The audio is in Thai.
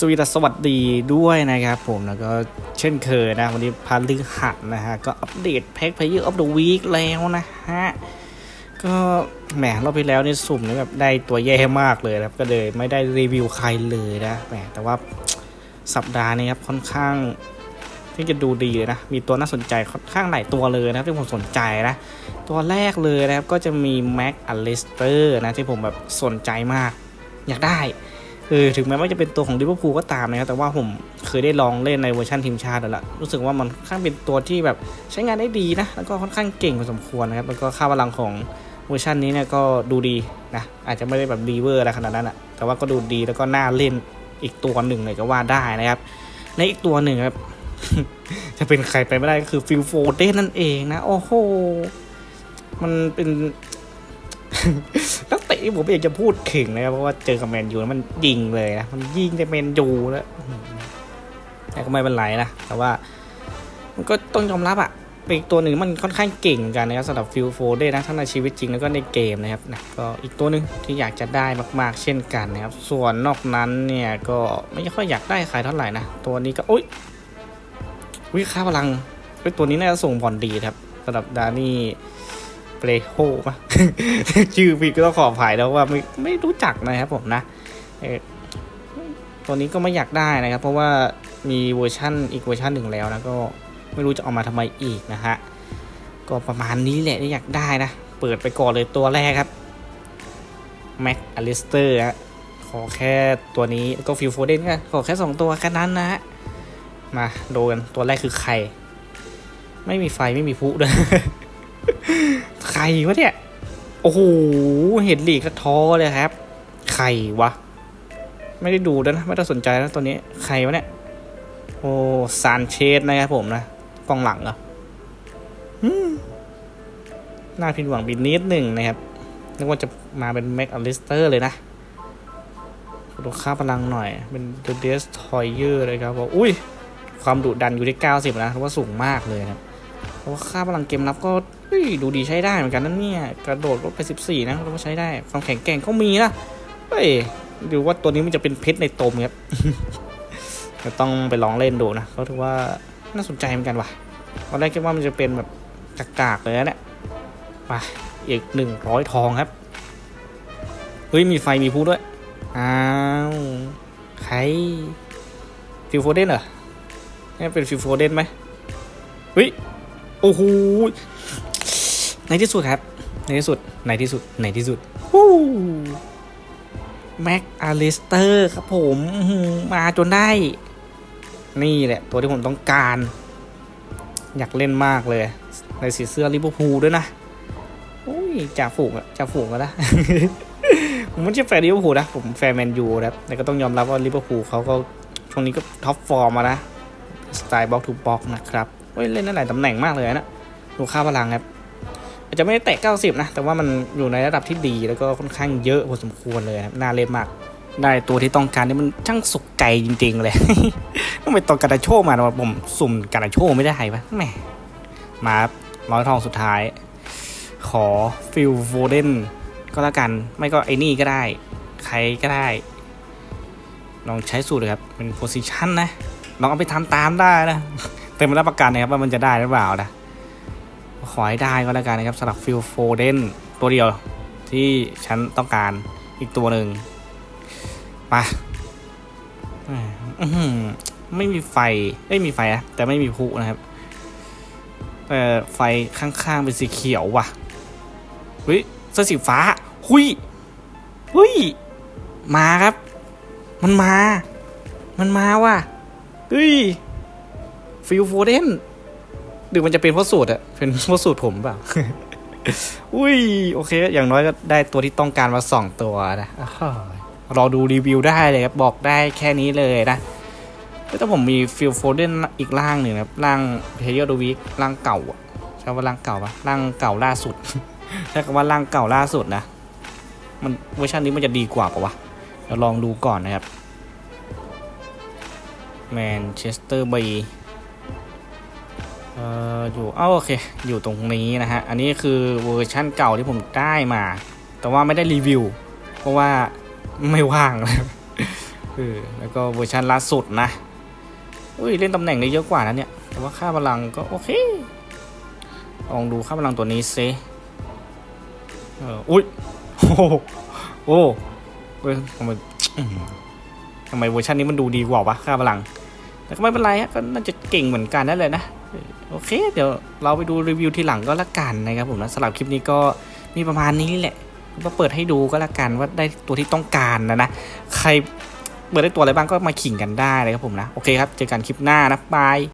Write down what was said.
สวีดัสสวัสดีด้วยนะครับผมแล้วก็เช่นเคยนะ วันนี้พาลือหัดนะฮะ ก็อัปเดตแพ็คเพลเยอร์ออฟเดอะวีคแล้วนะฮะ ก็แหมรอบที่แล้วนี่สุ่มนี่แบบได้ตัวแย่มากเลยนะครับ ก็เลยไม่ได้รีวิวใครเลยนะแหมแต่ว่าสัปดาห์นี้ครับค่อนข้างที่จะดูดีเลยนะ มีตัวน่าสนใจค่อนข้างหลายตัวเลยนะที่ผมสนใจนะ ตัวแรกเลยนะครับก็จะมีแม็กอลิสเตอร์นะที่ผมแบบสนใจมาก อยากได้ เออถึงแม้ว่าจะเป็นตัวของลิเวอร์พูลก็ตามนะครับแต่ว่าผมเคยได้ลองเล่นในเวอร์ชันทีมชาติแล้วล่ะรู้สึกว่ามันค่อนข้างเป็นตัวที่แบบใช้งานได้ดีนะแล้วก็ค่อนข้างเก่งพอสมควรนะครับแล้วก็ค่าพลังของเวอร์ชันนี้เนี่ยก็ดูดีนะอาจจะไม่ได้แบบดีเวอร์อะไรขนาดนั้นอะแต่ว่าก็ดูดีแล้วก็น่าเล่นอีกตัวหนึ่งเลยก็ว่าได้นะครับ ในอีกตัวหนึ่งครับ จะเป็นใครไปไม่ได้ก็คือฟิลโฟเดนนั่นเองนะ โอ้โห มันเป็นนักเตะที่ผมอยากจะพูดถึงนะครับเพราะว่าเจอกับแมนยูแล้วมันยิงเลยนะมันยิงแต่แมนยูแล้วแต่ก็ไม่เป็นไรนะแต่ว่า มันก็ต้องยอมรับอะเป็นอีกตัวหนึ่งมันค่อนข้างเก่งกันนะครับสำหรับฟิลโฟเดนนะทั้งในชีวิตจริงแล้วก็ในเกมนะครับนะก็อีกตัวหนึ่งที่อยากจะได้มาก ๆ เช่นกันนะครับ ส่วนนอกนั้นเนี่ยก็ไม่ค่อยอยากได้ใครเท่าไหร่นะ ตัวนี้ก็อุ้ยวิค่าพลังเฮ้ตัวนี้น่าจะส่งบอลดีครับสำหรับดานี่ เปรโฮปะชื่อพี่ก็ต้องขออภัยแล้วว่าไม่ไม่รู้จักนะครับผมนะเออตัวนี้ก็ไม่อยากได้นะครับ เพราะว่ามีเวอร์ชั่นอีกเวอร์ชันหนึ่งแล้วนะก็ไม่รู้จะเอามาทำไมอีกนะฮะก็ประมาณนี้แหละที่อยากได้นะ เปิดไปก่อนเลยตัวแรกครับแม็กอลิสเตอร์ฮะขอแค่ตัวนี้ก็ฟิลโฟเดนก็ขอแค่สองตัวแค่นั้นนะฮะมาดูกันตัวแรกคือใคร ไม่มีไฟไม่มีพุด้วย ใครวะเนี่ย โอ้โห เห็นหลีกกระท้อเลยครับ ใครวะ ไม่ได้ดูด้วนะ ไม่ได้สนใจนะตัวนี้ ใครวะเนี่ย โอ้ซานเชสนะครับผมนะ กองหลังเหรออืมน่าผิดหวังบินนิดหนึ่งนะครับนึกว่าจะมาเป็นแม็กอลิสเตอร์เลยนะดูค่าพลังหน่อย เป็นเดอะเดสทอยเยอร์เลยครับผมอุ้ย ความดุดันอยู่ที่ 90 นะถือว่าสูงมากเลยนะครับ ราะว่าค่าพลังเกมรับก็ดูดีใช้ได้เหมือนกันนั่นเนี่ยกระโดดลดไป 14 นะเราก็ใช้ได้ความแข็งแกร่งก็มีนะเฮ้ยดูว่าตัวนี้มันจะเป็นเพชรในตมครับจะต้องไปลองเล่นดูนะก็ถือว่าน่าสนใจเหมือนกันว่ะตอนแรกคิดว่ามันจะเป็นแบบกากๆเลยนะเนี่ยไปอีกหนึ่งร้อยทองครับเฮ้ยมีไฟมีพูด้วยอ้าวใครฟิลโฟเดนเหรอนี่เป็นฟิลโฟเดนไหมเฮ้ย โอ้โหในที่สุดครับ ในที่สุด ในที่สุด ในที่สุดฮู้แม็กอาริสเตอร์ครับผมมาจนได้ นี่แหละ ตัวที่ผมต้องการ อยากเล่นมากเลย ในสีเสื้อลิเวอร์พูลด้วยนะโอ้ยจ่าฝูงอะจ่าฝูงกันนะผมไม่ใช่แฟนลิเวอร์พูลนะ ผมแฟนแมนยูนะครับแต่ก็ต้องยอมรับว่าลิเวอร์พูลเขาก็ช่วงนี้ก็ท็อปฟอร์มมานะ สไตล์บล็อกทูบล็อกนะครับ เฮ้ยเล่นได้หลายตำแหน่งมากเลยนะดูค่าพลังครับอาจจะไม่ได้แตะ 90 นะ แต่ว่ามันอยู่ในระดับที่ดีแล้วก็ค่อนข้างเยอะพอสมควรเลยครับน่าเล่นมาก ได้ตัวที่ต้องการนี่มันช่างสุกใจจริง ๆ เลยต้องไปตอนกานาโชมาแต่ผมสุ่มกานาโชไม่ได้ปะแหมมาครับร้อยทองสุดท้าย ขอฟิลโฟเดนก็แล้วกัน ไม่ก็ไอ้นี่ก็ได้ ใครก็ได้ ลองใช้สูตรเลยครับ เป็นโพซิชันนะ ลองเอาไปทำตามได้นะ เต็มรับประกันนะครับว่ามันจะได้หรือเปล่านะขอให้ได้ก็แล้วกันนะครับสำหรับฟิลโฟเดนตัวเดียวที่ฉันต้องการอีกตัวหนึ่งไปไม่มีไฟไม่มีไฟนะแต่ไม่มีพุนะครับแต่ไฟข้างๆเป็นสีเขียวว่ะเฮ้ยเสื้อสีฟ้า หุยหุยมาครับ มันมา มันมาว่ะเฮ้ย ฟิลโฟเดนหรือมันจะเป็นพราะสูตรอะเป็นพราะสูตรผมเปล่าอุ้ย โอเค อย่างน้อยก็ได้ตัวที่ต้องการมาสองตัวนะรอดูรีวิวได้เลยครับ บอกได้แค่นี้เลยนะแล้วถ้าผมมีฟิลโฟเดนอีกร่างหนึ่งนะครับร่างเพเยอร์ดูวิกร่างเก่าอะใช่ว่าร่างเก่าปะร่างเก่าล่าสุดใช้คำว่าร่างเก่าล่าสุดนะ มันเวอร์ชันนี้มันจะดีกว่าปะวะเดี๋ยวลองดูก่อนนะครับแมนเชสเตอร์บี เอออยู่อ้าวโอเค อยู่ตรงนี้นะฮะ อันนี้คือเวอร์ชั่นเก่าที่ผมได้มา แต่ว่าไม่ได้รีวิว เพราะว่าไม่ว่างนะครับเอแล้วก็เวอร์ชันล่าสุดนะ อุ้ยเล่นตำแหน่งได้เยอะกว่านะเนี่ย แต่ว่าค่าพลังก็โอเค ลองดูค่าพลังตัวนี้ซิเอออุ้ยโอ้โหโอ้เว้ยทำไมทำไมเวอร์ชันนี้มันดูดีกว่าวะค่าพลัง แต่ก็ไม่เป็นไรฮะ ก็น่าจะเก่งเหมือนกันนั่นแหละนะ โอเค เดี๋ยวเราไปดูรีวิวทีหลังก็แล้วกันนะครับผมนะสำหรับคลิปนี้ก็มีประมาณนี้แหละก็เปิดให้ดูก็แล้วกันว่าได้ตัวที่ต้องการนะนะใครเปิดได้ตัวอะไรบ้างก็มาขิงกันได้เลยครับผมนะ โอเคครับ เจอกันคลิปหน้านะบาย